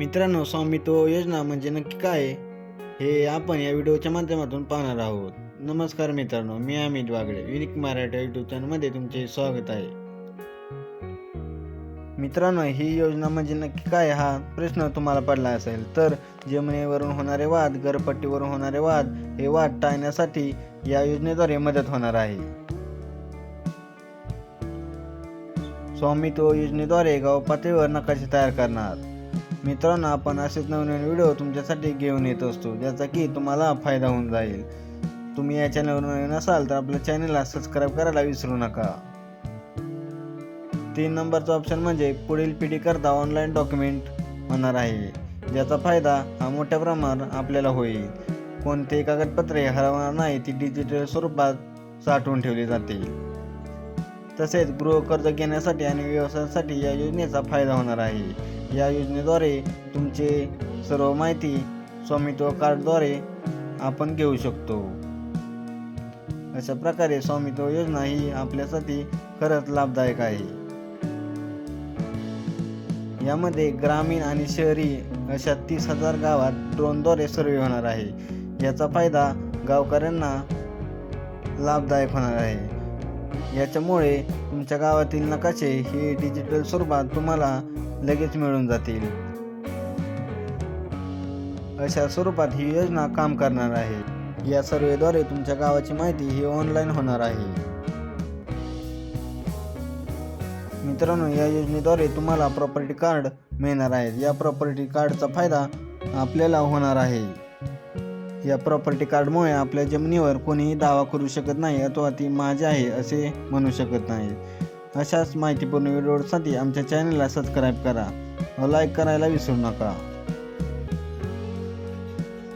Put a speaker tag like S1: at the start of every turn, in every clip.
S1: मित्रांनो स्वामित्व योजना म्हणजे नक्की काय हे आपण या व्हिडिओच्या माध्यमातून पाहणार आहोत. नमस्कार मित्रांनो मी अमित वागळे युनिक मराठी यूट्यूब चॅनलमध्ये तुमचे स्वागत आहे. मित्रांनो ही योजना म्हणजे नक्की काय? हा प्रश्न तुम्हाला पडला असेल तर जमिनीवरून होणारे वाद घरपट्टीवरून होणारे वाद हे वाद टाळण्यासाठी या योजनेद्वारे मदत होणार आहे. स्वामित्व योजनेद्वारे गाव पातळीवर नकाशे तयार करणार. मित्रांनो आपण असेच नवीन व्हिडिओ तुमच्यासाठी घेऊन येत असतो ज्याचा की तुम्हाला फायदा होऊन जाईल. तुम्ही या चॅनलवर नवीन असाल तर आपल्या चॅनलला सबस्क्राईब करायला विसरू नका. तीन नंबरचा ऑप्शन म्हणजे पुढील पिढीकरता ऑनलाईन डॉक्युमेंट होणार आहे. ज्याचा फायदा हा मोठ्या प्रमाणात आपल्याला होईल. कोणतेही कागदपत्रे हरवणार नाही ती डिजिटल स्वरूपात साठवून ठेवली जाते. तसेच गृहकर्ज घेण्यासाठी आणि व्यवसायासाठी या योजनेचा फायदा होणार आहे. या योजनेद्वारे तुमचे सर्व माहिती स्वामित्व कार्डद्वारे आपण घेऊ शकतो. अशा प्रकारे स्वामित्व योजना ही आपल्यासाठी खरंच लाभदायक आहे. यामध्ये ग्रामीण आणि शहरी अशा तीस हजार गावात ड्रोनद्वारे सर्वे होणार आहे. याचा फायदा गावकऱ्यांना लाभदायक होणार आहे. याच्यामुळे तुमच्या गावातील नकाशे हे डिजिटल स्वरूपात तुम्हाला लगेच मिळून जातील. अशा स्वरूपात ही योजना काम करणार आहे. या सर्वेद्वारे तुमच्या गावाची माहिती ही ऑनलाईन होणार आहे. मित्रांनो या योजनेद्वारे तुम्हाला प्रॉपर्टी कार्ड मिळणार आहे या प्रॉपर्टी कार्डचा फायदा आपल्याला होणार आहे. या प्रॉपर्टी कार्डमुळे आपल्या जमिनीवर कोणीही दावा करू शकत नाही अथवा ती माझी आहे असे म्हणू शकत नाही. अशाच माहितीपूर्ण व्हिडिओसाठी आमच्या चॅनलला सबस्क्राईब करा व लाईक करायला विसरू नका.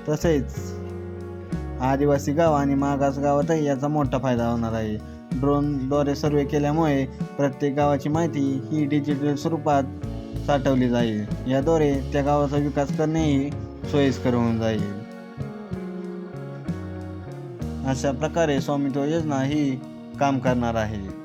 S1: तसेच आदिवासी गाव आणि मागास गावातही याचा मोठा फायदा होणार आहे. ड्रोनद्वारे सर्वे केल्यामुळे प्रत्येक गावाची माहिती ही डिजिटल स्वरूपात साठवली जाईल. याद्वारे त्या गावाचा विकास करणेही सोयीस्कर होऊन जाईल. अशा प्रकारे स्वामित्व योजना ही काम करणार आहे.